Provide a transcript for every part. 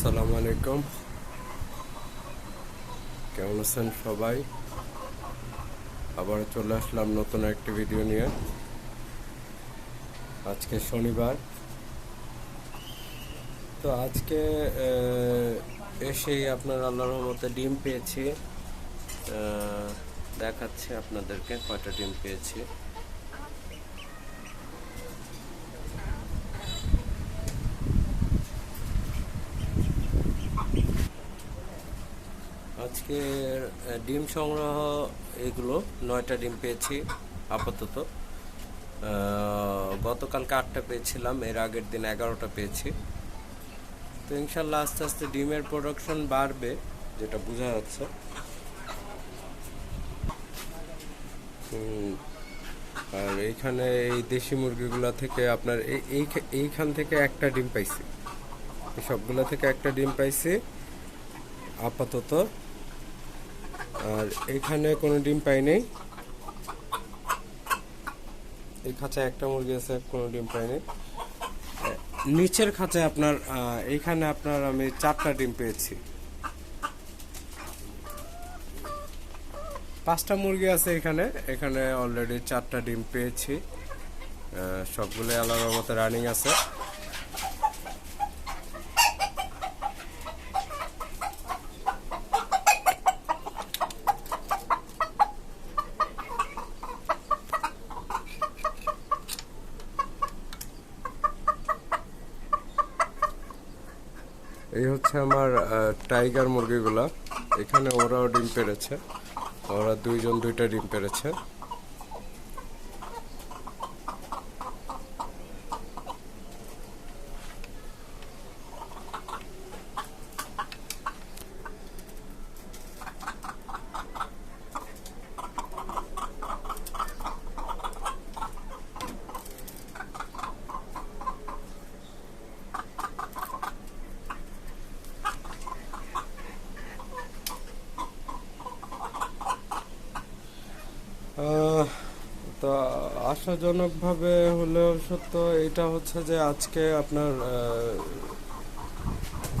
আসসালামু আলাইকুম। কেমন আছেন সবাই? আবার চলে আসলাম নতুন একটি ভিডিও নিয়ে। আজকে শনিবার। তো আজকে এসেই আপনার আল্লাহর রহমতে ডিম পেয়েছি। দেখাচ্ছি আপনাদেরকে কয়টা ডিম পেয়েছি। আজকে ডিম সংগ্রহ এগুলো, নয়টা ডিম পেয়েছি, আপাতত। গতকালকে আটটা পেয়েছিলাম, এর আগের দিন এগারোটা পেয়েছি। তো ইনশাল্লাহ আস্তে আস্তে ডিমের প্রোডাকশন বাড়বে, যেটা বোঝা যাচ্ছে। আর এইখানে এই দেশি মুরগিগুলা থেকে আপনার এই এই- এইখান থেকে একটা ডিম পাইছি। সবগুলা থেকে একটা ডিম পাইছি। আপাতত আর এখানে কোনো ডিম পাই নেই। এই খাঁচায় একটা মুরগি আছে কোনো ডিম পাই পাইনি নিচের খাঁচায় আপনার আহ, এইখানে আপনার আমি চারটা ডিম পেয়েছি। পাঁচটা মুরগি আছে এখানে এখানে অলরেডি চারটা ডিম পেয়েছি। সবগুলো আলাদা মতো রানিং আছে। এই হচ্ছে আমার টাইগার মুরগিগুলা। এখানে ওরাও ডিম পেরেছে ওরা দুইজন দুইটা ডিম পেরেছে তো আশাজনকভাবে হলেও সত্য এটা হচ্ছে যে আজকে আপনার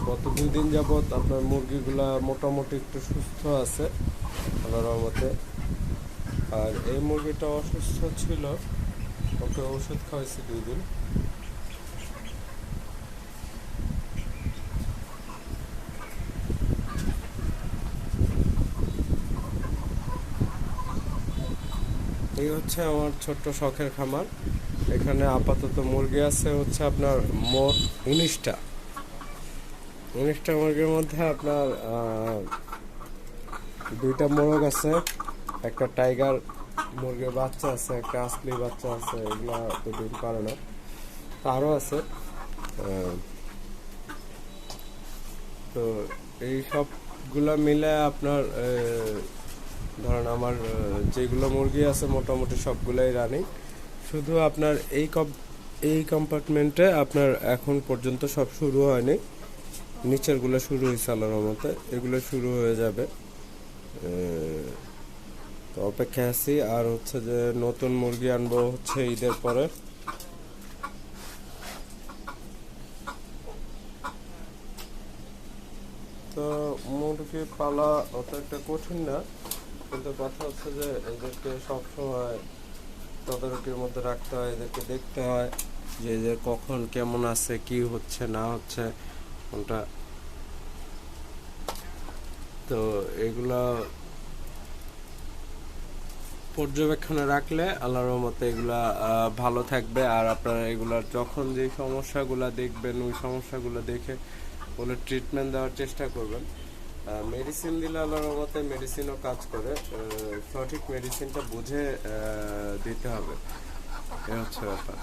গত দুই দিন যাবত আপনার মুরগিগুলা মোটামুটি একটু সুস্থ আছে, আল্লাহর রহমতে। আর এই মুরগিটা অসুস্থ ছিল, ওকে ওষুধ খাওয়াইছি দুই দিন। এই হচ্ছে আমার ছোট্ট শখের খামার। এখানে আপাতত মুরগি আছে, হচ্ছে আপনার মোট উনিশটা। উনিশটা মুরগির মধ্যে আপনার দুইটা মোরগ আছে, একটা টাইগার মুরগির বাচ্চা আছে, একটা আসলি বাচ্চা আছে, এগুলো তো ডিম পারে না। তো আরও আছে তো এই সবগুলা মিলে আপনার ধরেন আমার যেগুলো মুরগি আছে মোটামুটি সবগুলোই রানিং শুধু আপনার এই কম, এই কম্পার্টমেন্টে আপনার এখন পর্যন্ত সব শুরু হয়নি। নিচেরগুলো শুরু হয়েছে আল্লাহর রহমতে। এগুলো শুরু হয়ে যাবে। তো অপেক্ষা আছি। আর হচ্ছে যে নতুন মুরগি আনব হচ্ছে ঈদের পরে। তো মুরগি পালা অত একটা কঠিন না। কিন্তু কথা হচ্ছে যে এদেরকে সবসময় তদারকির মধ্যে রাখতে হয়, এদেরকে দেখতে হয় যে এদের কখন কেমন আছে, কি হচ্ছে, না হচ্ছে, কোনটা। তো এগুলা পর্যবেক্ষণে রাখলে আল্লাহর রহমতে এগুলা ভালো থাকবে। আর আপনারা এগুলার যখন যে সমস্যাগুলা দেখবেন, ওই সমস্যাগুলো দেখে ওগুলো ট্রিটমেন্ট দেওয়ার চেষ্টা করবেন। মেডিসিন দিলে আল্লাহর রহমতে মেডিসিনও কাজ করে। সঠিক মেডিসিনটা বুঝে দিতে হবে। এ হচ্ছে ব্যাপার।